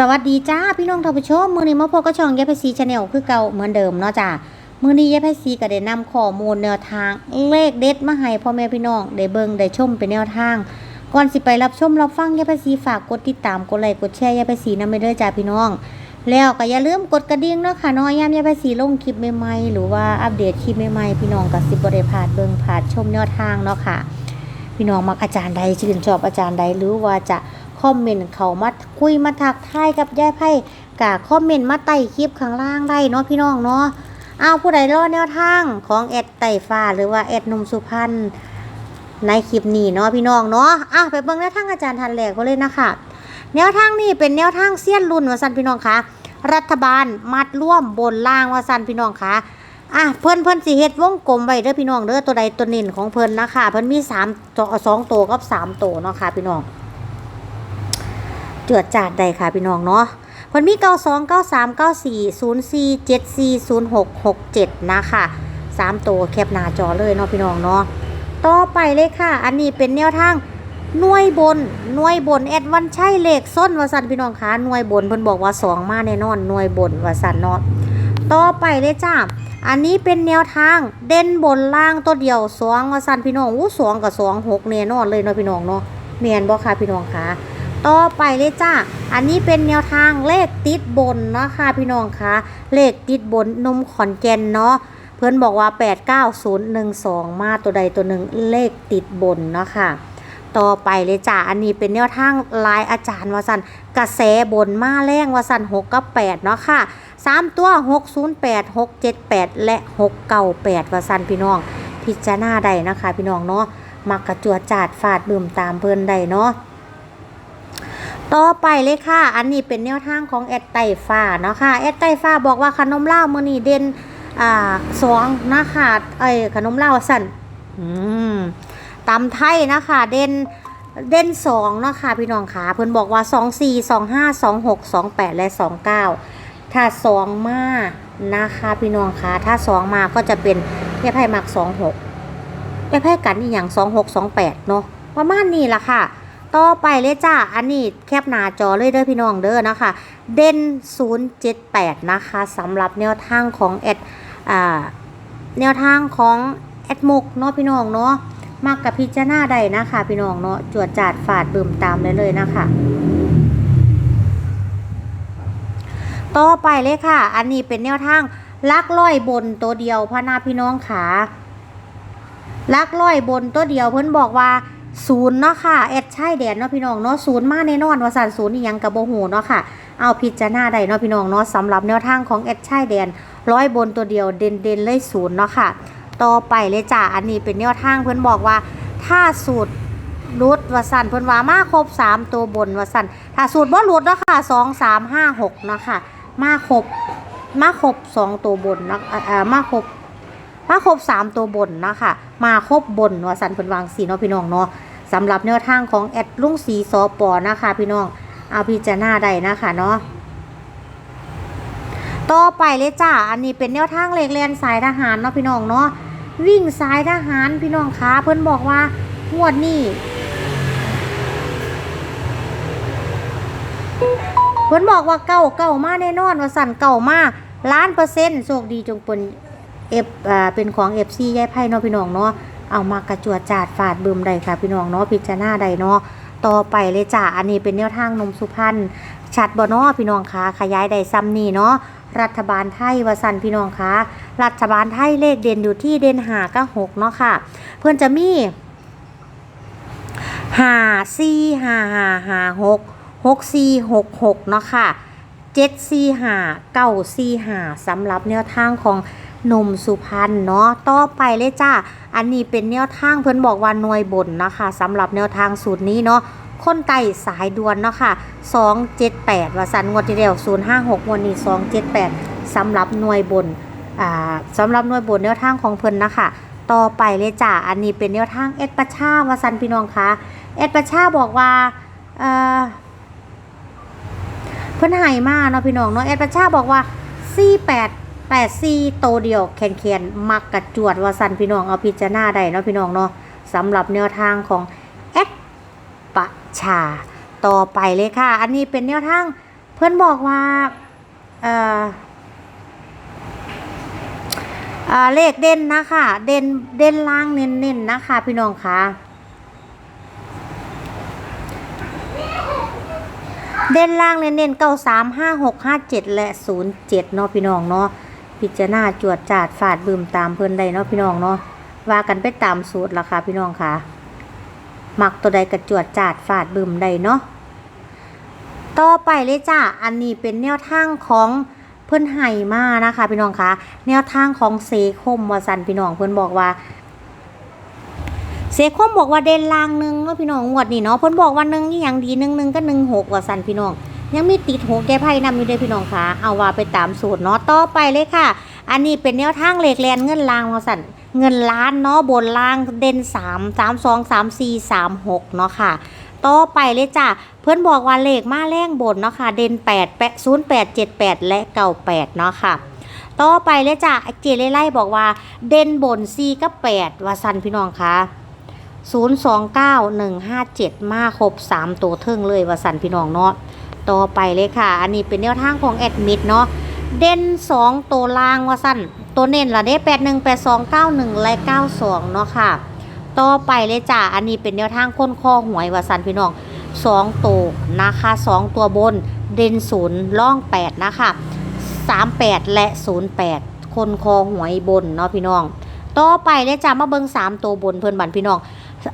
สวัสดีจ้าพี่น้องท่านผู้ชมมือนี้มาพบกับช่องยายไพซีชาแนลคือเก่าเหมือนเดิมเนาะจ้ามือนี้ยายไพซีก็ได้นำข้อมูลแนวทางเลขเด็ดมาให้พ่อแม่พี่น้องได้เบิ่งได้ชมเป็นแนวทาง ก่อนสิไปรับชมรับฟังยายไพซีฝากกดติดตามกดไลค์กดแชร์ยายไพซีนำไปเด้อจ้าพี่น้อง แล้วก็อย่าลืมกดกระดิ่งเนาะค่ะนาะยามยายไพซีลงคลิปใหม่ๆหรือว่าอัปเดตคลิปใหม่ๆพี่น้องก็สิบ่ได้พลาดเบิ่งพลาดชมแนวทางเนาะค่ะ พี่น้องมักอาจารย์ใดชื่นชอบอาจารย์ใดหรือว่าจะ คอมเมนต์เขามาคุยมาทักทายกับยายไพ่กะคอมเมนต์มาไต่คลิปข้างล่างได้เนาะพี่น้องเนาะเอาผู้ใดรอดแนวทางของแอดไต่ฟ้าหรือว่าแอดนมสุพรรณในคลิปนี้เนาะพี่น้องเนาะอะไปเบิ่งแนวทางอาจารย์ทันแหลกก็เลยนะคะแนวทางนี้เป็นแนวทางเสี้ยนรุ่นว่าสันพี่น้องคะรัฐบาลมัดร่วมบนล่างว่าสันพี่น้องคะอะเพิ่นเพิ่นสิเฮ็ดวงกลมไว้เด้อพี่น้องเด้อตัวใดตัวหนึ่งของเพิ่นนะคะเพิ่นมีสามสองตัวกับสามตัวเนาะค่ะพี่น้อง จือดจาดใดค่ะพี่น้องเนาะเพิ่นมี 92 93 94 04 74 06 67 นะคะ3ตัวแคปหน้าจอเลยเนาะพี่น้องเนาะต่อไปเลยค่ะ อันนี้เป็นแนวทางหน่วยบนหน่วยบนแอดวันใช่เลขส้นวสันพี่น้องคะหน่วยบนเพิ่นบอกว่า 2 มาแน่นอนหน่วยบนวสันเนาะต่อไปเลยจ้าอันนี้เป็นแนวทางเด่นบนล่างตัวเดียวสองวสันพี่น้องอู้สองกับสองหกแน่นอนเลยเนาะพี่น้องเนาะเมียนบ่ค่ะพี่น้องคะ ต่อไปเลยจ้า อันนี้เป็นแนวทางเลขติดบนเนาะค่ะพี่น้องคะเลขติดบนนมขอนแก่นเนาะเพื่อนบอกว่า 89012 มาตัวใดตัวหนึ่งเลขติดบนเนาะค่ะ ต่อไปเลยจ้า อันนี้เป็นแนวทางลายอาจารย์วสันกระแสบนมาแรงวสัน6กับ8เนาะค่ะ 3 ตัว 608 678 และ 698วสันพี่น้อง พิจารณาได้นะคะ พี่น้องเนาะมักกระจวดจาดฟาดบึมตามเพิ่อนได้เนาะ ต่อไปเลยค่ะ อันนี้เป็นแนวทางของแอดไตฟ้าเนาะค่ะ แอดไตฟ้าบอกว่าขนมเล่ามือนี้เด่นอ่าสองนะคะเอ้ขนมเล่าสั่นอืมตำไทยนะคะ เด่นเด่นสองเนาะค่ะพี่น้องขาเพิ่อนบอกว่าสองสี่สองห้าสองหกสองแปดและสองเก้าถ้าสองมานะคะพี่น้องคะถ้าสองมาก็จะเป็นแม่ไพ่มักสองหกแม่ไพ่กันอีกอย่างสองหกสองแปดเนาะประมาณนี้ละค่ะ ต่อไปเลยจ้า อันนี้แคปหน้าจอเลยเด้อพี่น้องเด้อนะคะ เด่น 078 นะคะสำหรับแนวทางของแอดแนวทางของแอดมุกเนาะพี่น้องเนาะมากกับพิจารณาได้นะคะ พี่น้องเนาะจวดจาดฝาดบิ่มตามได้เลยนะคะ ต่อไปเลยค่ะ อันนี้เป็นแนวทางลักร้อยบนตัวเดียวพะนาพี่น้องขาลักร้อยบนตัวเดียวเพิ่นบอกว่า ศูนย์เนาะค่ะแอดใช่แดนเนาะพี่น้องเนาะศูนย์มาแน่นอนว่าสันศูนย์นี่ยังกับโบหูเนาะค่ะเอาพิจารณาได้เนาะพี่น้องเนาะสำหรับแนวทางของแอดใช่แดนร้อยบนตัวเดียวเด่นเด่นเลยศูนย์เนาะค่ะ ต่อไปเลยจ้าอันนี้เป็นแนวทางเพิ่อนบอกว่า ถ้าสูตรรุดวสันเพิ่อนว่ามาครบสามตัวบนวสันถ้าสูตรบ่รุดเนาะค่ะสองสามห้าหกเนาะค่ะมาครบมาครบสองตัวบนเนาะอ่อมาครบมาครบสามตัวบนเนาะค่ะมาครบบนวสันเพิ่อนวางสีเนาะพี่น้องเนาะ สำหรับแนวทางของแอดลุงสีสอปอนะคะ พี่น้องเอาพิจารณาได้นะคะเนาะต่อไปเลยจ้า อันนี้เป็นแนวทางเลขเรียนสายทหารเนาะพี่น้องเนาะ วิ่งสายทหารพี่น้องคะเพิ่อนบอกว่างวดนี้ เพิ่อนบอกว่าเก่าเก่ามาแน่นอนว่าสั่นเก่ามาล้านเปอร์เซ็นต์โชคดีจงเป็นเอฟเป็นของเอฟซียายไพ่เนาะพี่น้องเนาะ เอามากระจวดจาดฟาดบึมได้ค่ะพี่น้องเนาะพิจารณาได้เนาะต่อไปเลยจ้าอันนี้เป็นแนวทางนมสุพรรณชัดบ่เนาะพี่น้องคะขยายได้ซ้ำนี่เนาะรัฐบาลไทยวสันพี่น้องคะรัฐบาลไทยเลขเด่นอยู่ที่เด่นหาก็หกเนาะค่ะ เพื่อนจะมีหาสี่หาหาหาหกหกสี่หกหกเนาะค่ะเจ็ดสี่หาเก้าสี่หาสำหรับแนวทางของ หนุ่มสุพรรณเนาะต่อไปเลยจ้าอันนี้เป็นแนวทางเพื่อนบอกว่าหน่วยบนนะคะสำหรับแนวทางสูตรนี้เนาะคนไต่สายด่วนเนาะค่ะ 278ว่าสันงวดที่เดียว056วดนี้ 278สำหรับหน่วยบนอ่าสำหรับหน่วยบนแนวทางของเพิ่นนะคะ ต่อไปเลยจ้ะอันนี้เป็นแนวทางเอ็ดประชาวาสันพี่น้องคะเอ็ดประชาบอกว่าเอ่อเพิ่นให้มาเนาะพี่น้องเนาะเอ็ดประชาบอกว่า 48 84โตเดียวแคนแคนมักกระจวดวาสันพี่น้องเอาพิจารณาได้เนาะพี่น้องเนาะสำหรับแนวทางของเอ็ดปะชา ต่อไปเลยค่ะ อันนี้เป็นแนวทางเพื่อนบอกว่าเอ่ออเลขเด่นนะคะเด่นเด่นล่างเน้นๆนะคะ พี่น้องคะเด่นล่างเน้นๆเก้าสามห้าหกห้าเจ็ดและศูนย์เจ็ดเนาะพี่น้องเนาะ พิจารณาจวดจาดฝาดบืมตามเพื่อนใดเนาะพี่น้องเนาะว่ากันไปตามสูตรละค่ะพี่น้องค่ะหมักตัวใดกระจวดจาดฝาดบืมใดเนาะต่อไปเลยจ้าอันนี้เป็นแนวทางของเพื่อนไห่มานะคะ พี่น้องคะแนวทางของเซคมวาสันพี่น้องเพื่อนบอกว่าเซคมบอกว่าเด่นลางหนึ่งเนาะพี่น้องงวดนี้เนาะเพื่อนบอกว่าหนึ่งนี่อย่างดีหนึ่งหนึ่งก็หนึ่งหกวาสันพี่น้อง ยังมีติดหกแก้ไพ่นำอยู่เด้พี่น้องคะเอาว่าไปตามสูตรเนาะต่อไปเลยค่ะ อันนี้เป็นแนวทางเหลขแลนเงินลางวาสันเงินล้านเนาะบนล่างเด่นสามสามสองสามสี่สามหกเนาะค่ะต่อไปเลยจ้ะเพื่อนบอกว่าเลขมาแรงบนเนาะค่ะเด่น8 8 0 8 7 8และ98เนาะค่ะต่อไปเลยจ้ะเจเล่ไล่บอกว่า เด่นบน4กับ8ว่าสันพี่น้องคะ029157 มาครบ 3 ตัวเทิงเลยว่าสันพี่น้องเนาะ ต่อไปเลยค่ะ อันนี้เป็นแนวทางของแอดมิดเนาะเด่น2 ตัวล่างว่าสันตัวเน้นละเด้81 82 91และ92เนาะค่ะ ต่อไปเลยจ้ะอันนี้เป็นแนวทางค้นคอหวยวาสันพี่น้องสองตัวนะคะสองตัวบนเด่นศูนย์ล่องแปดนะคะสามแปดและศูนย์แปดคนคอหวยบนเนาะพี่น้อง ต่อไปเลยจ้ะมาเบิ้งสามตัวบนเพื่อนบันพี่น้อง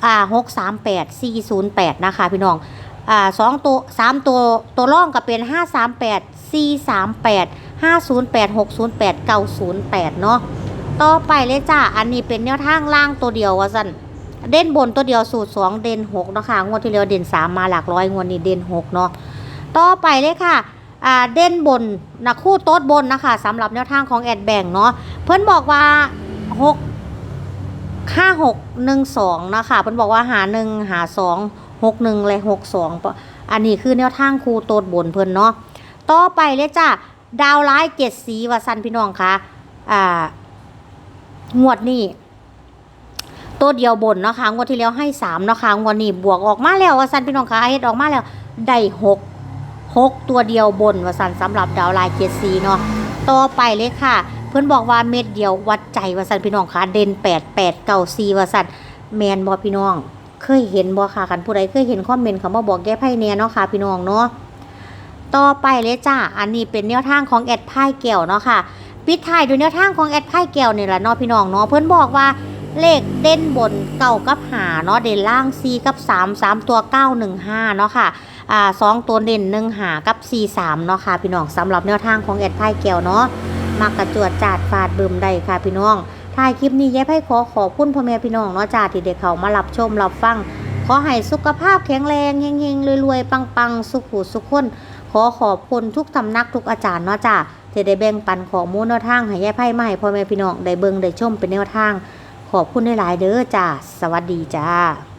อ่าหกสามแปดสี่ศูนย์แปดนะคะพี่น้อง อ่าสองตัวสามตัวตัวล่องก็เป็นห้าสามแปดสี่สามแปดห้าศูนย์แปดหกศูนย์แปดเก้าศูนย์แปดเนาะต่อไปเลยจ้ะอันนี้เป็นแนวทางล่างตัวเดียวว่าสันเด่นบนตัวเดียวสูตรสองเด่นหกเนาะค่ะงวดที่แล้วเด่นสามมาหลักร้อยงวดนี้เด่นหกเนาะต่อไปเลยค่ะอ่าเด่นบนนะคู่โต๊ดบนนะคะสำหรับแนวทางของแอดแบงเนาะเพื่อนบอกว่าหกห้าหกหนึ่งสองนะคะเพื่อนบอกว่าหาหนึ่งหาสอง หกหนึ่งเลยหกสองอันนี้คือแนวทางครูโตดบนเพื่อนเนาะต่อไปเลยจ้ะดาวร้ายเจ็ดสีวาสันพี่น้องคะอ่างวดนี้ตัวเดียวบนเนาะคะงวดที่แล้วให้สามเนาะคะงวดนี้บวกออกมาแล้ววาสันพี่น้องคะเฮ็ดออกมาแล้วได้หกหกตัวเดียวบนวาสันสำหรับดาวไลน์เจ็ดสีเนาะต่อไปเลยค่ะ เพื่อนบอกว่าเม็ดเดียววัดใจวาสันพี่น้องคะเด่นแปดแปดเก้าสีวาสันแมนบอพี่น้อง เคยเห็นบอค่ะคันผู้ใดเคยเห็นคอมเมนต์คำว่าบอกแก้ไพ่เนียเนาะค่ะ พี่น้องเนาะต่อไปเลยจ้าอันนี้เป็นแนวทางของแอดไพ่แก้วเนาะค่ะปิดท้ายด้วยแนวทางของแอดไพ่แก้วนี่แหละเนาะพี่น้องเนาะเพื่อนบอกว่าเลขเด่นบนเก่ากับหาเนาะเด่นล่าง4กับ3 3ตัว9 1 5เนาะค่ะอ่าสองตัวเด่น1หากับ4 3เนาะค่ะพี่น้องสำหรับแนวทางของแอดไพ่แก้วเนาะมักกระจวดจาดฟาดเบิ่มได้ค่ะพี่น้อง ถ่ายคลิปนี้แย้ไพ่ขอขอบคุณพ่อแม่พี่น้องเนาะจ้าที่เด็กเขามารับชมรับฟัง ขอให้สุขภาพแข็งแรงเฮงๆรวยๆปังๆ สุขสุขคน ขอขอบคุณทุกสำนักทุกอาจารย์เนาะจ้าที่ได้แบ่งปันข้อมูลแนวทางให้แย้ไพ่มาให้พ่อแม่พี่น้องได้เบิ่งได้ชมเป็นแนวทาง ขอบคุณหลายๆเด้อจ้าสวัสดีจ้า